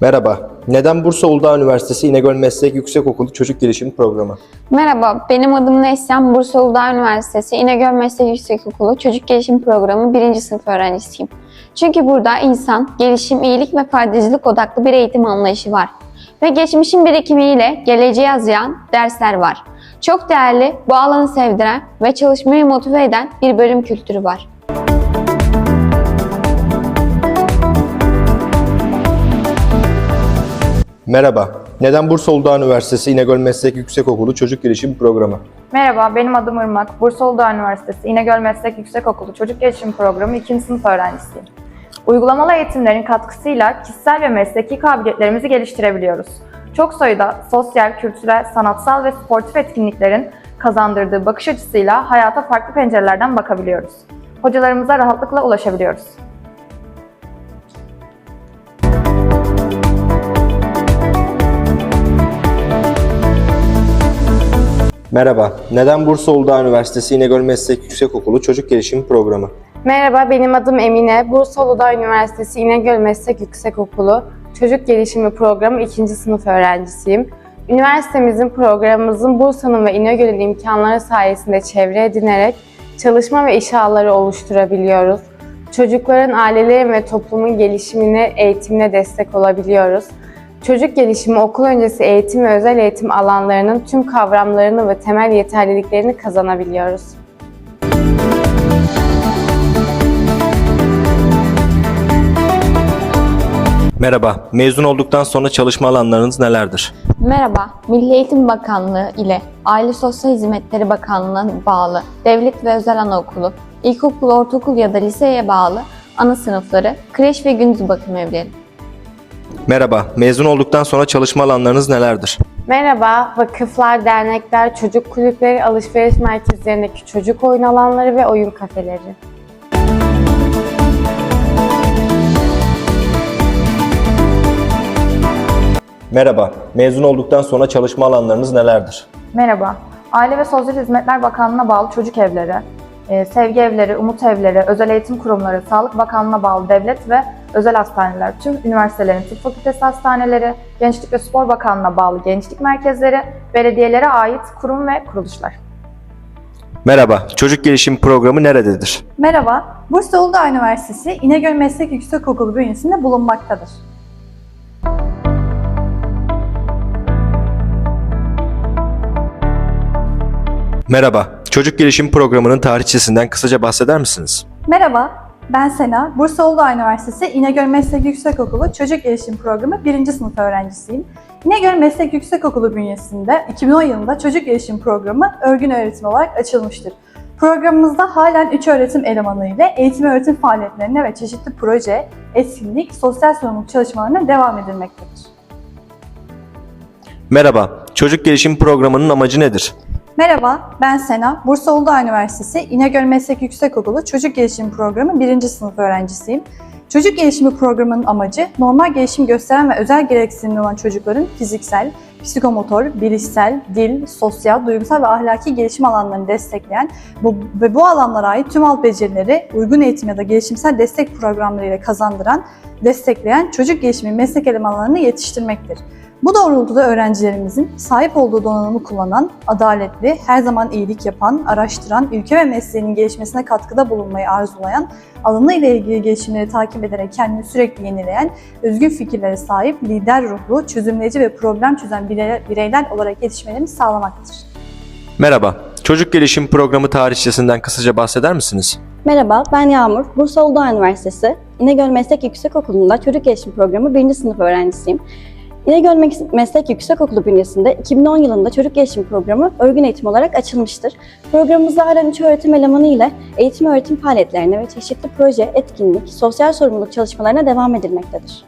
Merhaba. Neden Bursa Uludağ Üniversitesi İnegöl Meslek Yüksekokulu Çocuk Gelişim Programı? Merhaba, benim adım Neslihan. Bursa Uludağ Üniversitesi İnegöl Meslek Yüksekokulu Çocuk Gelişim Programı 1. sınıf öğrencisiyim. Çünkü burada insan, gelişim, iyilik ve faydacılık odaklı bir eğitim anlayışı var. Ve geçmişin birikimiyle geleceğe yazayan dersler var. Çok değerli, bu alanı sevdiren ve çalışmayı motive eden bir bölüm kültürü var. Merhaba. Neden Bursa Uludağ Üniversitesi İnegöl Meslek Yüksekokulu Çocuk Gelişim Programı? Merhaba, benim adım Irmak. Bursa Uludağ Üniversitesi İnegöl Meslek Yüksekokulu Çocuk Gelişim Programı 2. sınıf öğrencisiyim. Uygulamalı eğitimlerin katkısıyla kişisel ve mesleki kabiliyetlerimizi geliştirebiliyoruz. Çok sayıda sosyal, kültürel, sanatsal ve sportif etkinliklerin kazandırdığı bakış açısıyla hayata farklı pencerelerden bakabiliyoruz. Hocalarımıza rahatlıkla ulaşabiliyoruz. Merhaba. Neden Bursa Uludağ Üniversitesi İnegöl Meslek Yüksekokulu Çocuk Gelişim Programı? Merhaba, benim adım Emine. Bursa Uludağ Üniversitesi İnegöl Meslek Yüksekokulu Çocuk Gelişimi Programı 2. sınıf öğrencisiyim. Üniversitemizin programımızın Bursa'nın ve İnegöl'ün imkanları sayesinde çevre edinerek çalışma ve iş ağları oluşturabiliyoruz. Çocukların, ailelerin ve toplumun gelişimine, eğitimine destek olabiliyoruz. Çocuk gelişimi okul öncesi eğitim ve özel eğitim alanlarının tüm kavramlarını ve temel yeterliliklerini kazanabiliyoruz. Merhaba. Mezun olduktan sonra çalışma alanlarınız nelerdir? Merhaba, Milli Eğitim Bakanlığı ile Aile Sosyal Hizmetleri Bakanlığı'na bağlı devlet ve özel anaokulu, ilkokul, ortaokul ya da liseye bağlı ana sınıfları, kreş ve gündüz bakım evleri. Merhaba. Mezun olduktan sonra çalışma alanlarınız nelerdir? Merhaba, vakıflar, dernekler, çocuk kulüpleri, alışveriş merkezlerindeki çocuk oyun alanları ve oyun kafeleri. Merhaba. Mezun olduktan sonra çalışma alanlarınız nelerdir? Merhaba, Aile ve Sosyal Hizmetler Bakanlığı'na bağlı çocuk evleri, e, sevgi evleri, umut evleri, özel eğitim kurumları, Sağlık Bakanlığı'na bağlı devlet ve özel hastaneler, tüm üniversitelerin tıp fakültesi hastaneleri, Gençlik ve Spor Bakanlığı'na bağlı gençlik merkezleri, belediyelere ait kurum ve kuruluşlar. Merhaba. Çocuk Gelişim Programı nerededir? Merhaba, Bursa Uludağ Üniversitesi İnegöl Meslek Yüksekokulu bünyesinde bulunmaktadır. Merhaba. Çocuk Gelişim Programı'nın tarihçesinden kısaca bahseder misiniz? Merhaba, ben Sena, Bursa Uludağ Üniversitesi İnegöl Meslek Yüksekokulu Çocuk Gelişim Programı 1. sınıf öğrencisiyim. İnegöl Meslek Yüksekokulu bünyesinde 2010 yılında Çocuk Gelişim Programı örgün öğretim olarak açılmıştır. Programımızda halen 3 öğretim elemanı ile eğitim öğretim faaliyetlerine ve çeşitli proje, etkinlik, sosyal sorumluluk çalışmalarına devam edilmektedir. Merhaba. Çocuk Gelişim Programı'nın amacı nedir? Merhaba, ben Sena. Bursa Uludağ Üniversitesi İnegöl Meslek Yüksekokulu Çocuk Gelişimi Programı 1. sınıf öğrencisiyim. Çocuk gelişimi programının amacı normal gelişim gösteren ve özel gereksinimli olan çocukların fiziksel, psikomotor, bilişsel, dil, sosyal, duygusal ve ahlaki gelişim alanlarını destekleyen bu, ve bu alanlara ait tüm alt becerileri uygun eğitim ya da gelişimsel destek programlarıyla kazandıran, destekleyen çocuk gelişimi meslek elemanlarını yetiştirmektir. Bu doğrultuda öğrencilerimizin sahip olduğu donanımı kullanan, adaletli, her zaman iyilik yapan, araştıran, ülke ve mesleğinin gelişmesine katkıda bulunmayı arzulayan, alanı ile ilgili gelişimleri takip ederek kendini sürekli yenileyen, özgün fikirlere sahip, lider ruhlu, çözümleyici ve problem çözen birey- bireyler olarak yetişmelerini sağlamaktır. Merhaba. Çocuk Gelişim Programı tarihçesinden kısaca bahseder misiniz? Merhaba, ben Yağmur. Bursa Uludağ Üniversitesi İnegöl Meslek Yüksekokulu'nda Çocuk Gelişim Programı 1. sınıf öğrencisiyim. İnegöl Mes- Meslek Yüksekokulu bünyesinde 2010 yılında Çocuk Gelişim Programı örgün eğitim olarak açılmıştır. Programımızda halen 3 öğretim elemanı ile eğitim öğretim faaliyetlerine ve çeşitli proje, etkinlik, sosyal sorumluluk çalışmalarına devam edilmektedir.